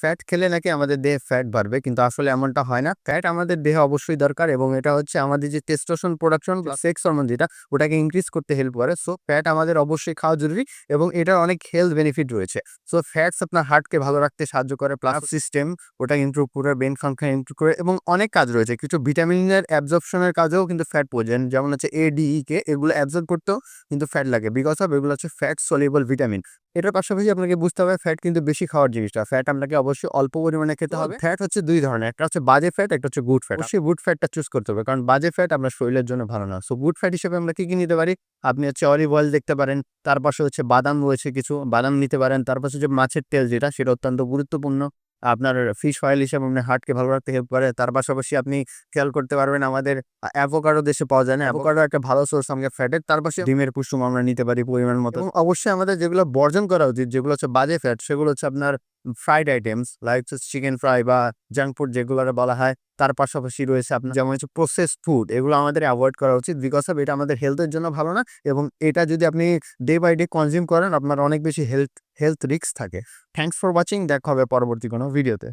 Fat খেলে নাকি আমাদের দেহে ফ্যাট বাড়বে কিন্তু আসলে এমনটা হয় না। ফ্যাট আমাদের দেহে অবশ্যই দরকার এবং এটা হচ্ছে আমাদের যে টেস্টোস্টেরন প্রোডাকশন সেক্স হরমোন যেটা ওটাকে ইনক্রিজ করতে হেল্প করে। সো ফ্যাট আমাদের অবশ্যই খাওয়া জরুরি এবং এটার অনেক হেলথ বেনিফিট রয়েছে। সো ফ্যাটস আপনার হার্টকে ভালো রাখতে সাহায্য করে প্লাস সিস্টেম ওটা ইমপ্রুভ করে ব্রেন ফাংশন ইমপ্রুভ করে এবং অনেক কাজ রয়েছে। কিছু ভিটামিনের অ্যাবজর্পশনের কাজেও কিন্তু ফ্যাট প্রয়োজন যেমন হচ্ছে এ ডি কে এগুলো অ্যাবজর্ব করতেও কিন্তু ফ্যাট লাগে। বিকজ অফ এগুলো হচ্ছে ফ্যাট সলিউবল ভিটামিন এটার পাশাপাশি আপনাকে বুঝতে হবে ফ্যাট কিন্তু বেশি খাওয়ার জিনিসটা। ফ্যাট আপনাকে অবশ্যই অল্প পরিমাণে খেতে হবে। ফ্যাট হচ্ছে দুই ধরনের একটা হচ্ছে বাজে ফ্যাট একটা হচ্ছে গুড ফ্যাট সেই গুড ফ্যাটটা চুজ করতে হবে কারণ বাজে ফ্যাট আপনার শরীরের জন্য ভালো না। সো গুড ফ্যাট হিসেবে আমরা কি কি নিতে পারি? আপনি হচ্ছে অলিভ অয়েল দেখতে পারেন তার পাশে হচ্ছে বাদাম রয়েছে কিছু বাদাম নিতে পারেন তার পাশে হচ্ছে মাছের তেল যেটা সেটা অত্যন্ত গুরুত্বপূর্ণ। আপনার ফিশ অয়েল হিসেবে আপনার হার্টকে ভালো রাখতে হেল্প করে। তার পাশাপাশি আপনি খেয়াল করতে পারবেন আমাদের অ্যাভোকাডো দেশে পাওয়া যায় না। অ্যাভোকাডো একটা ভালো সোর্স আমাকে ফ্যাটের তার পাশে ডিমের কুসুম আমরা নিতে পারি পরিমাণ মতো। অবশ্যই আমাদের যেগুলো বর্জন করা উচিত যেগুলো হচ্ছে বাজে ফ্যাট সেগুলো হচ্ছে আপনার fried items like chicken fry বা জাঙ্ক ফুড যেগুলো বলা হয়, তার পাশাপাশি রয়েছে আপনার যেমন হচ্ছে প্রসেস ফুড এগুলো আমাদের অ্যাভয়েড করা উচিত বিকজ অফ এটা আমাদের হেলথের জন্য ভালো না এবং এটা যদি আপনি ডে বাই ডে কনজিউম করেন, আপনার অনেক বেশি হেলথ হেলথ রিস্ক থাকে। থ্যাংকস ফর ওয়াচিং দেখা হবে পরবর্তী কোনো ভিডিওতে